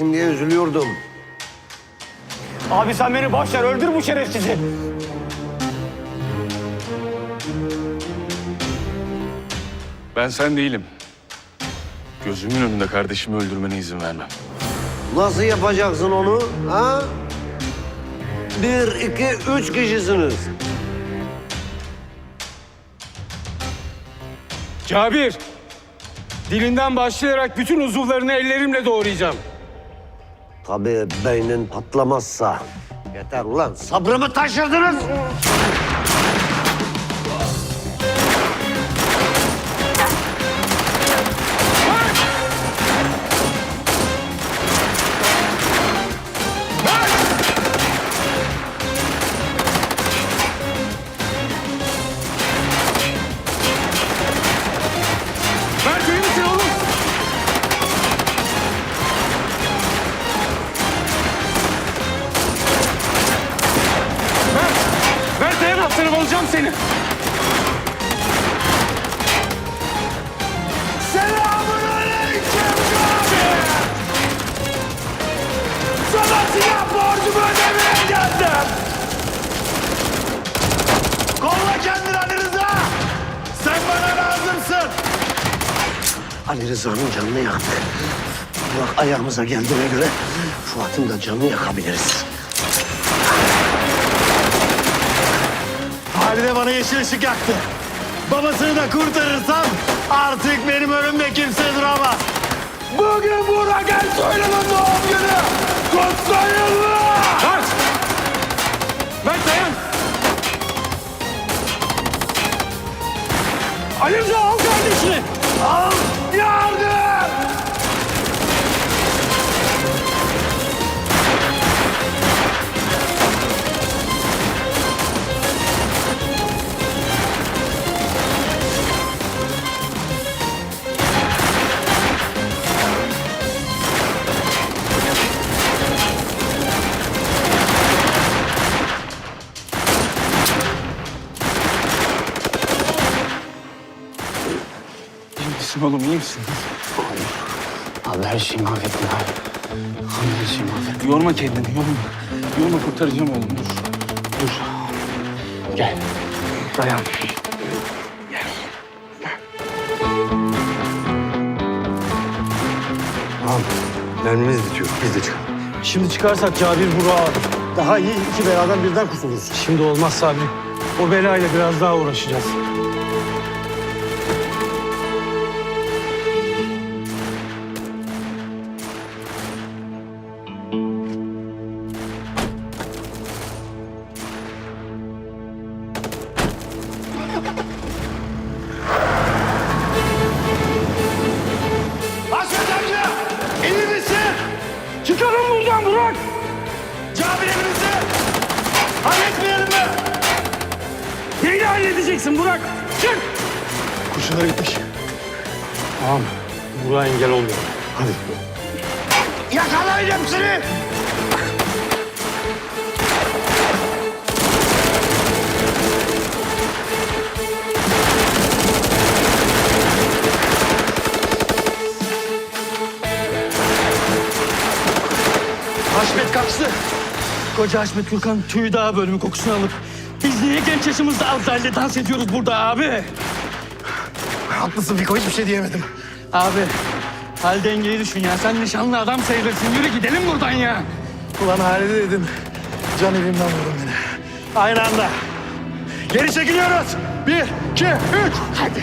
diye üzülüyordum. Abi sen beni boş ver öldür bu şerefsizi. Ben sen değilim. Gözümün önünde kardeşimi öldürmene izin vermem. Nasıl yapacaksın onu? Ha? Bir, iki, üç kişisiniz. Cabir. Dilinden başlayarak bütün uzuvlarını ellerimle doğrayacağım. Tabii beynin patlamazsa. Yeter ulan sabrımı taşırdınız. Aslanım alacağım seni. Selamünaleyküm Sana silah borcumu ödemeye geldim. Kolla kendini Ali Rıza. Sen bana lazımsın. Ali Rıza'nın canını yaktı. Burak ayağımıza geldiğine göre Fuat'ın da canını yakabiliriz. Halide bana yeşil ışık yaktı. Babasını da kurtarırsam artık benim önümde kimse duramaz. Bugün Burak Ersoy'un doğum günü. Kutlayın? Mert! Mert dayan. Ali Rıza al kardeşini. Al. Yardım! Misin oğlum iyi misin? Abi her şeyi mahvettin abi. Abi her şeyi mahvettin. Yorma kendini yorma. Yorma kurtaracağım oğlum dur. Dur. Gel. Dayan. Mermimiz bitiyor. Biz de çıkalım. Şimdi çıkarsak Cabir Burak'ı alır. Daha iyi iki beladan birden kurtuluruz. Şimdi olmaz Sabri. O belayla biraz daha uğraşacağız. Neyle halledeceksin Burak? Çık! Kurşunlar gitmiş. Tamam. Burak'a engel olmuyor. Hadi. Yakalayın hepsini! Haşmet kaçtı. Koca Haşmet Gürkan tüy dağı bölümü kokusunu alıp biz niye genç yaşımızda Azrail'le dans ediyoruz burada abi? Haklısın Fiko hiçbir şey diyemedim. Abi hal dengeyi düşün ya. Sen nişanlı adam sayılırsın. Yürü gidelim buradan ya. Ulan Halide dedim. Can evimden vurdun beni. Aynı anda. Geri çekiliyoruz. Bir, iki, üç. Hadi.